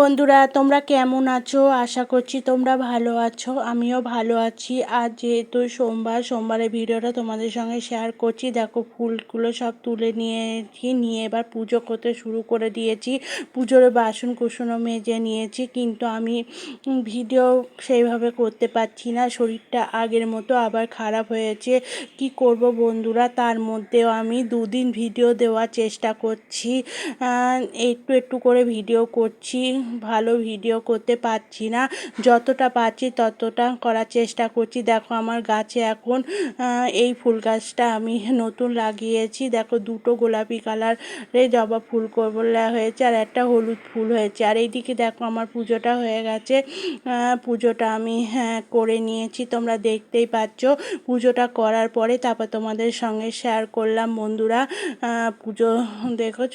বন্ধুরা, তোমরা কেমন আছো? আশা করছি তোমরা ভালো আছো। আমিও ভালো আছি। আর যেহেতু সোমবার, সোমবারের ভিডিওটা তোমাদের সঙ্গে শেয়ার করছি, দেখো ফুলগুলো সব তুলে নিয়েছি, নিয়ে এবার পুজো করতে শুরু করে দিয়েছি। পুজোর বাসন কুসনও মেজে নিয়েছি, কিন্তু আমি ভিডিও সেইভাবে করতে পারছি না। শরীরটা আগের মতো আবার খারাপ হয়েছে। কি করব বন্ধুরা, তার মধ্যেও আমি দুদিন ভিডিও দেওয়ার চেষ্টা করছি। একটু একটু করে ভিডিও করছি। ভালো ভিডিও করতে পারছি না। যতটা পারছি ততটা করার চেষ্টা করছি। দেখো আমার গাছে এখন এই ফুল গাছটা আমি নতুন লাগিয়েছি। দেখো দুটো গোলাপি কালারে জবা ফুল করলা হয়েছে আর একটা হলুদ ফুল হয়েছে। আর এইদিকে দেখো আমার পুজোটা হয়ে গেছে। পুজোটা আমি হ্যাঁ করে নিয়েছি। তোমরা দেখতেই পাচ্ছ। পুজোটা করার পরে তারপর তোমাদের সঙ্গে শেয়ার করলাম। বন্ধুরা পুজো দেখেছ?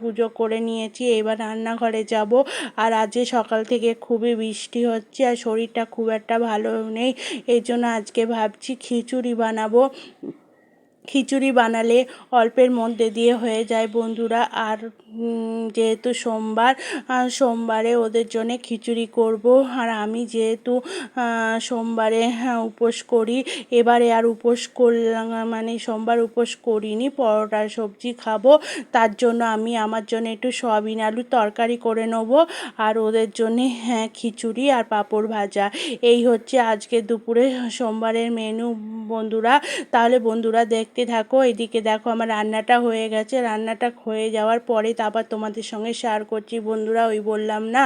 পুজো করে নিয়েছি। এবার রান্নাঘরে যাব। আর আজকে সকাল থেকে খুবই বৃষ্টি হচ্ছে আর শরীরটা খুব একটা ভালো নেই। এই জন্য আজকে ভাবছি খিচুড়ি বানাবো। খিচুড়ি বানালে অল্পের মধ্যে দিয়ে হয়ে যায় বন্ধুরা। আর যেহেতু সোমবার সোমবারে ওদের জন্যে খিচুড়ি করব। আর আমি যেহেতু সোমবারে হ্যাঁ, উপোস করি এবারে আর উপোস করলাম মানে সোমবার উপোস করিনি পরোটা সবজি খাব। তার জন্য আমি আমার জন্য একটু সয়াবিন আলুর তরকারি করে নেব। আর ওদের জন্যে হ্যাঁ খিচুড়ি আর পাঁপড় ভাজা। এই হচ্ছে আজকে দুপুরে সোমবারের মেনু বন্ধুরা। তাহলে বন্ধুরা দেখতে থাকো। এদিকে দেখো আমার রান্নাটা হয়ে গেছে। রান্নাটা হয়ে যাওয়ার পরে আবার তোমাদের সঙ্গে শেয়ার করছি। বন্ধুরা ওই বললাম না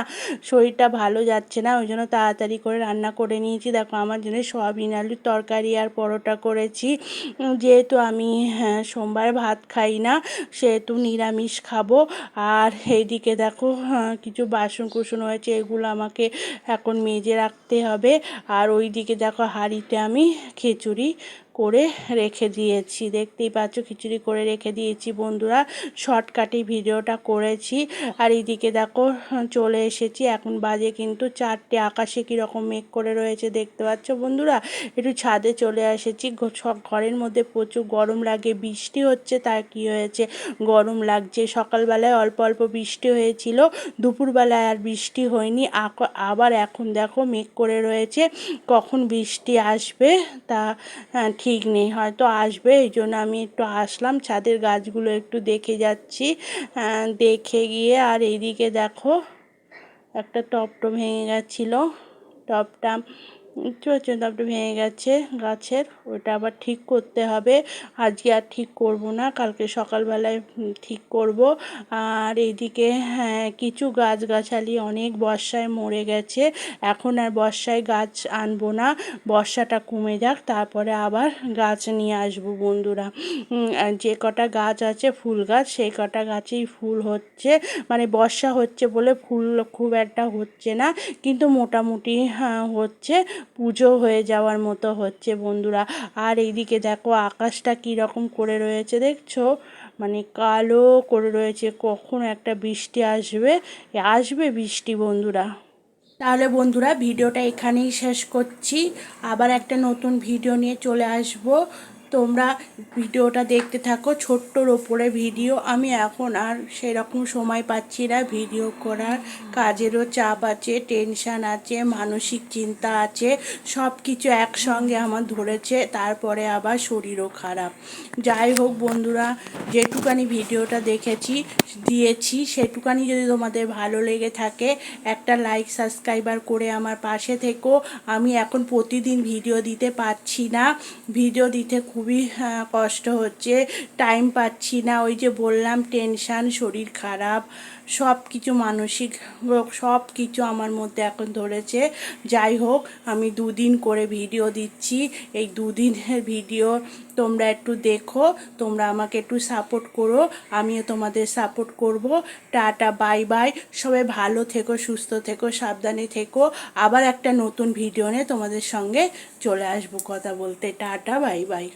শরীরটা ভালো যাচ্ছে না ওই জন্য তাড়াতাড়ি করে রান্না করে নিয়েছি। দেখো আমার জন্য সয়াবিন আলুর তরকারি আর পরোটা করেছি। যেহেতু আমি হ্যাঁ সোমবার ভাত খাই না সেহেতু নিরামিষ খাব। আর এইদিকে দেখো হ্যাঁ, কিছু বাসন কুসন হয়েছে এগুলো আমাকে এখন মেজে রাখতে হবে। আর ওই দিকে দেখো হাঁড়িতে আমি খিচুড়ি করে রেখে দিয়েছি। দেখতেই পাচ্ছ, খিচুড়ি করে রেখে দিয়েছি বন্ধুরা। শর্টকাটে ভিডিওটা করেছি। আর এইদিকে দেখো, চলে এসেছি। এখন বাজে কিন্তু চারটে। আকাশে কীরকম মেঘ করে রয়েছে দেখতে পাচ্ছ বন্ধুরা? একটু ছাদে চলে এসেছি। ঘরের মধ্যে প্রচুর গরম লাগে, বৃষ্টি হচ্ছে তার কি হয়েছে? গরম লাগছে। সকালবেলায় অল্প অল্প বৃষ্টি হয়েছিল। দুপুরবেলায় আর বৃষ্টি হয়নি। আবার এখন দেখো মেঘ করে রয়েছে। কখন বৃষ্টি আসবে তা ঠিক ঠিক নেই, হয়তো আসবে, এই জন্য আমি একটু আসলাম, ছাদের গাছগুলো একটু দেখে যাচ্ছি। দেখে গিয়ে আর এইদিকে দেখো, একটা টপটো ভেঙে গেছিল। টপটা চলছে তারপরে ভেঙে গেছে গাছের ওটা আবার ঠিক করতে হবে। আজকে আর ঠিক করব না কালকে সকালবেলায় ঠিক করব। আর এইদিকে হ্যাঁ কিছু গাছগাছালি অনেক বর্ষায় মরে গেছে। এখন আর বর্ষায় গাছ আনব না বর্ষাটা কমে যাক তারপরে আবার গাছ নিয়ে আসব বন্ধুরা। যে কটা গাছ আছে ফুল গাছ সেই কটা গাছেই ফুল হচ্ছে। মানে বর্ষা হচ্ছে বলে ফুল খুব একটা হচ্ছে না কিন্তু মোটামুটি হ্যাঁ, হচ্ছে। পুজো হয়ে যাওয়ার মতো হচ্ছে বন্ধুরা। আর এইদিকে দেখো আকাশটা কীরকম করে রয়েছে, দেখছ? মানে কালো করে রয়েছে। কখন একটা বৃষ্টি আসবে আসবে বৃষ্টি বন্ধুরা। তাহলে বন্ধুরা, ভিডিওটা এখানেই শেষ করছি। আবার একটা নতুন ভিডিও নিয়ে চলে আসব। তোমরা ভিডিওটা দেখতে থাকো। ছোট্টর ওপরে ভিডিও। আমি এখন আর সেরকম সময় পাচ্ছি না। ভিডিও করার কাজেরও চাপ আছে, টেনশান আছে, মানসিক চিন্তা আছে। সব কিছু একসঙ্গে আমার ধরেছে। তারপরে আবার শরীরও খারাপ। যাই হোক বন্ধুরা যেটুকানি ভিডিওটা দেখেছি, দিয়েছি, সেটুকানি যদি তোমাদের ভালো লেগে থাকে, একটা লাইক সাবস্ক্রাইবার করে আমার পাশে থেকো। আমি এখন প্রতিদিন ভিডিও দিতে পারছি না। ভিডিও দিতে খুবই কষ্ট হচ্ছে। টাইম পাচ্ছি না। ওই যে বললাম টেনশান শরীর খারাপ সব কিছু মানসিক সব কিছু আমার মধ্যে এখন ধরেছে। যাই হোক, আমি দুদিন করে ভিডিও দিচ্ছি। এই দুদিনের ভিডিও তোমরা একটু দেখো, তোমরা আমাকে একটু সাপোর্ট করো, আমিও তোমাদের সাপোর্ট করব। টাটা বাই বাই সবাই ভালো থেকো, সুস্থ থেকো, সাবধানে থেকো। আবার একটা নতুন ভিডিও নিয়ে তোমাদের সঙ্গে চলে আসব কথা বলতে। Tata bye bye